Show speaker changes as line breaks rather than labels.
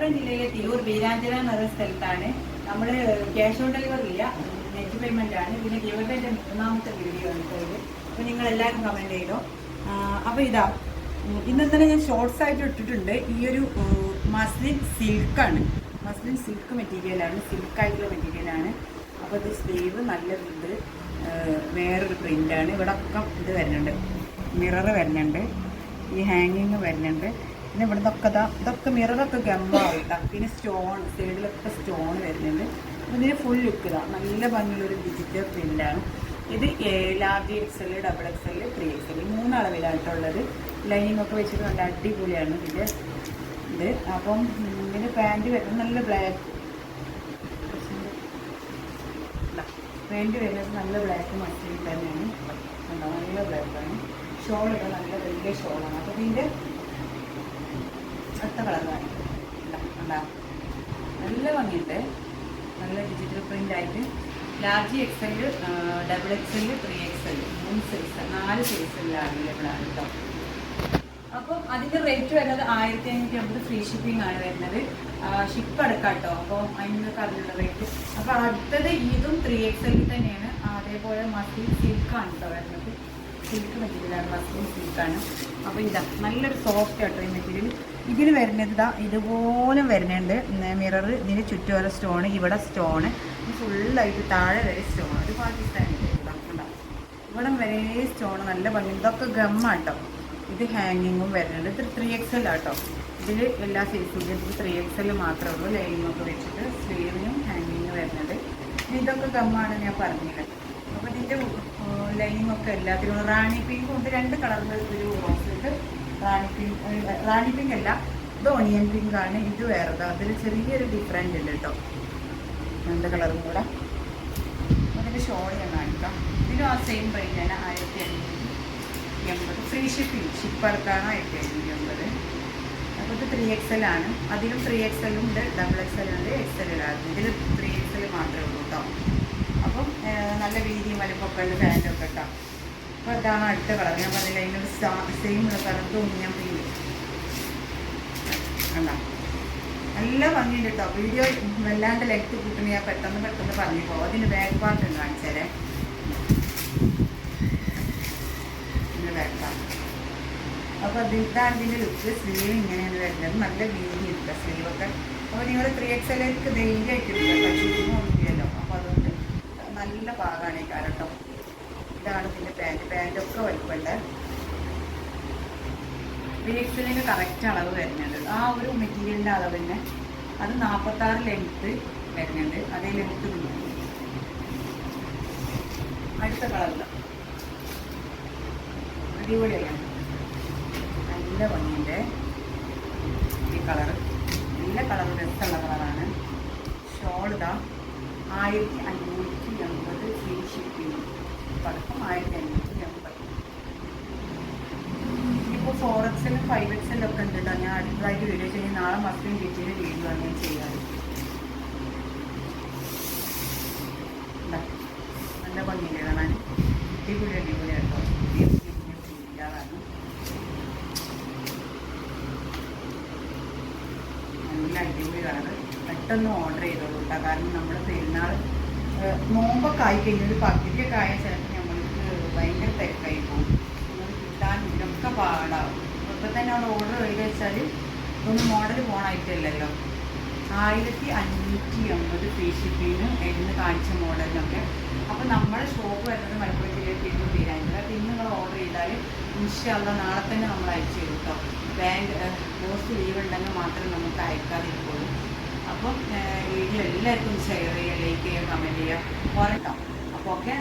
മലപ്പുറം ജില്ലയിലെ തിരൂർ വീരാഞ്ചന എന്ന് പറയുന്ന സ്ഥലത്താണ്. നമ്മൾ ക്യാഷ് ഓൺ ഡെലിവറി ഇല്ല നെറ്റ് പേയ്മെന്റ് ആണ്. പിന്നെ ഗിവബേന്റെ മൂന്നാമത്തെ വീഡിയോ ആണ് ഇപ്പോൾ നിങ്ങൾ എല്ലാവരും കമന്റ് ചെയ്തോ. അപ്പൊ അപ്പോൾ ഇതാ ഇന്ന് തന്നെ ഞാൻ ഷോർട്സ് ആയിട്ട് ഇട്ടിട്ടുണ്ട്. ഈ ഒരു മസ്ലിൻ സിൽക്കാണ് മസ്ലിൻ സിൽക്ക് മെറ്റീരിയലാണ് സിൽക്കായിട്ടുള്ള മെറ്റീരിയലാണ് അപ്പോൾ ഇത് സ്ലീവ് നല്ല ഇത് വേറൊരു ആണ്. ഇവിടെ ഒക്കെ ഇത് വരുന്നുണ്ട്. മിറർ വരുന്നുണ്ട്. ഈ ഹാങ്ങിങ് വരുന്നുണ്ട്. പിന്നെ ഇവിടെ ഇതാ ഇതൊക്കെ മിററൊക്കെ ഗമ്മാവിട്ട പിന്നെ സ്റ്റോൺ സൈഡിലൊക്കെ സ്റ്റോൺ വരുന്നുണ്ട്. ഇതിന് ഫുൾ ലുക്ക് ഇതാ. നല്ല ഭംഗിയുള്ളൊരു ഡിജിറ്റൽ പ്രിന്റാണ് ഇത് large X L double X L three X L മൂന്ന് അളവിലായിട്ടുള്ളത് ലൈനിങ് ഒക്കെ വെച്ചിട്ട് നല്ല അടിപൊളിയാണ് ഇതിന്റെ ഇത് അപ്പം ഇങ്ങനെ പാന്റ് വരുന്നത് നല്ല ബ്ലാക്ക് പാന്റ് വരുന്നത് നല്ല ബ്ലാക്ക് മറ്റേ തന്നെയാണ്. നല്ല ബ്ലാക്കാണ് ഇതാ നല്ല വലിയ ഷോളാണ്. അപ്പോൾ ഇതിന്റെ അടുത്ത കളർ കണ്ടാ? നല്ല ഭംഗിയുണ്ട്. നല്ല ഡിജിറ്റൽ പ്രിന്റ് ആയിട്ട്. Large X L double X L three X L മൂന്ന് സൈസ് നാല് സൈസിൽ അവൈലബിൾ ആണ് കേട്ടോ അപ്പം അതിന്റെ റേറ്റ് വരുന്നത് ആയിരത്തി അഞ്ഞൂറ്റി അമ്പത് ഫ്രീ ഷിപ്പിംഗ് ആണ് വരുന്നത്. ഷിപ്പ് അടക്കാം കേട്ടോ അപ്പോൾ അതിന് പറഞ്ഞുള്ള റേറ്റ് അപ്പോൾ അടുത്തത് ഇതും ത്രീ എക്സ് എല്ലിൽ തന്നെയാണ്. അതേപോലെ മസിൽ സിൽക്കാണ് കേട്ടോ വരുന്നത്. സിൽക്ക് മെറ്റീരിയലാണ് മസ്ലിൻ സിൽക്കാണ് അപ്പോൾ ഇതാ നല്ലൊരു സോഫ്റ്റ് ആട്ടോ ഈ മെറ്റീരിയൽ ഇതിന് വരുന്നത് ഇതാ ഇതുപോലെ വരുന്നുണ്ട്. മിറർ ഇതിന് ചുറ്റുവര സ്റ്റോൺ ഇവിടെ സ്റ്റോണ് ഫുള്ളായിട്ട് താഴെ വരെ സ്റ്റോൺ ഒരു പാകിസ്ഥാനി ഉണ്ടാവും ഇവിടെ? വരെ സ്റ്റോൺ നല്ല ഭംഗി. ഇതൊക്കെ ഗമ്മാട്ടോ ഇത് ഹാങ്ങിങ്ങും വരുന്നുണ്ട്. ഇത് ത്രീ എക്സ് എൽ ആട്ടോ. ഇതിൽ എല്ലാ സൈസും ഇത് ത്രീ എക്സ് എൽ മാത്രമേ ഉള്ളൂ. ലൈനിങ്ങൊക്കെ വെച്ചിട്ട് സ്ലീവിനും ഹാങ്ങിങ്ങും വരുന്നുണ്ട്. ഇതൊക്കെ ഗമ്മാണ് ഞാൻ പറഞ്ഞില്ല? ഇതിന്റെ ലൈനിങ് ഒക്കെ എല്ലാത്തിനും റാണി പിങ്ക് ഉണ്ട്. രണ്ട് കളറിൽ ഒരു റോസ് ഉണ്ട്. റാണി പിങ്ക് റാണി പിങ്ക് അല്ല ഇത് ഓണിയൻ പിങ്ക് ആണ്. ഇത് വേറെ അതിൽ ചെറിയൊരു ഡിഫറന്റ് ഉണ്ട് കേട്ടോ. രണ്ട് കളറും കൂടെ. അതിന്റെ ഷോൾ ഞാൻ കാണിക്കാം. ഇതിനും ആ സെയിം പ്രൈസ് തന്നെ. ആയിരത്തി അഞ്ഞൂറ്റി എൺപത്. ഫ്രീ ഷിപ്പിംഗ് ഷിപ്പ് ഇറക്കാണ് ആയിരത്തി അഞ്ഞൂറ്റി എൺപത്. അപ്പോൾ ഇത് ത്രീ എക്സ് എൽ ആണ്. അതിലും ത്രീ എക്സ് എല്ലും ഉണ്ട് ഡബിൾ എക്സ് എൽ ഉണ്ട് എക്സ് എൽ ആണ് ഇതിൽ ത്രീ എക്സ് എൽ മാത്രമേ ഉള്ളൂ. നല്ല രീതിയിൽ വലുപ്പമൊക്കെ ഉള്ള പാന്റൊക്കെ കേട്ടോ അപ്പോൾ ഇതാണ് അടുത്ത കളർ. ഞാൻ പറഞ്ഞില്ല അതിനൊരു സെയിം ഉള്ള കളർ തോന്നി ഞാൻ പിങ്ക് കണ്ടോ? നല്ല ഭംഗിയുണ്ട് കേട്ടോ വീഡിയോ വല്ലാണ്ട് ലെങ്ത് കൂട്ടുന്ന ഞാൻ പെട്ടെന്ന് പെട്ടെന്ന് പറഞ്ഞു പോകും. അതിന് ബാക്ക് പാർട്ട് കാണിച്ചേരെ. ഇതിന്റെ ബാക്ക് പാർട്ട് അപ്പോൾ ഇതാണ് ഇതിന്റെ ലുക്ക് സ്ലീവ് ഇങ്ങനെയാണ് വരുന്നത്. നല്ല വീതി എടുക്കുക സ്ലീവൊക്കെ അപ്പോൾ നിങ്ങൾ ത്രീ എക്സ് എല്ലേക്ക് ധൈര്യമായിട്ട് എടുക്കുക അതുകൊണ്ട് നല്ല പാകമാണ് ഈ കാലട്ടോ ഇതാണ് ഇതിന്റെ പാന്റ് പാന്റൊക്കെ വലിപ്പമുണ്ട്. എക്സലിന് കറക്റ്റ് അളവ് വരുന്നുണ്ട്. ആ ഒരു മെറ്റീരിയലിന്റെ അളവ് തന്നെ. അത് നാൽപ്പത്താറ് ലെങ്ത്ത് വരുന്നുണ്ട്. അതേ ലെങ്ത്ത് കിട്ടും അടുത്ത കളറില്ല അടിപൊളിയാണ്. നല്ല ഭംഗിയുണ്ട് ഈ കളർ നല്ല കളർ രസമുള്ള കളറാണ് ഷോൾ ഇതാ. ആയിരത്തി അഞ്ഞൂറ്റി ഫ്രീ ഷിപ്പിംഗ് പടക്കം ആയിരത്തി അഞ്ഞൂറ്റി എൺപത് ഇപ്പോൾ ഒക്കെ ഉണ്ട് ഞാൻ അടുത്തതായിട്ട് വീഡിയോ ചെയ്യും നാളെ മസ്ലിൻ കിറ്റിയിൽ വീഡിയോ ആണ് ചെയ്യാറ്. നല്ല ഭംഗിയില്ലേ കാണാൻ. അടിപൊളി അടിപൊളി നല്ല അടിപൊളി കളറ്. പെട്ടെന്ന് ഓർഡർ ചെയ്തോളൂ കേട്ടോ. കാരണം നമ്മുടെ പെരുന്നാൾ നോമ്പൊക്കെ ആയി കഴിഞ്ഞാൽ ഒരു പകുതിയൊക്കെ ആയ ചിലപ്പോൾ നമ്മൾക്ക് ഭയങ്കര തിരക്കായി പോകും. കിട്ടാൻ ഇതിനൊക്കെ പാടാവും. ഇപ്പം തന്നെ അവിടെ ഓർഡർ ചെയ്ത് വെച്ചാൽ ഒന്ന് മോഡൽ പോണായിട്ടല്ലല്ലോ. ആയിരത്തി അഞ്ഞൂറ്റി അമ്പത് ഫ്രീ ഷിപ്പിങ്ങിന് എന്ന് കാണിച്ച മോഡലിനൊക്കെ അപ്പോൾ നമ്മുടെ ഷോപ്പ് വരുന്നത് മലപ്പുറം ജില്ലയിൽ തിരുവ തീരാനില്ല അപ്പോൾ ഇന്ന് നിങ്ങൾ ഓർഡർ ചെയ്താൽ ഇൻഷല്ല നാളെ തന്നെ നമ്മൾ അയച്ചു തരും കേട്ടോ ബാങ്ക് പോസ്റ്റ് ലീവ് ഉണ്ടെങ്കിൽ മാത്രമേ നമുക്ക് അയക്കാതിരിക്കുള്ളൂ. അപ്പം വീഡിയോ എല്ലാവർക്കും ഷെയർ ചെയ്യുക ലൈക്ക് ചെയ്യുക കമന്റ് ചെയ്യുക. പോരട്ടോ അപ്പോൾ ഓക്കെ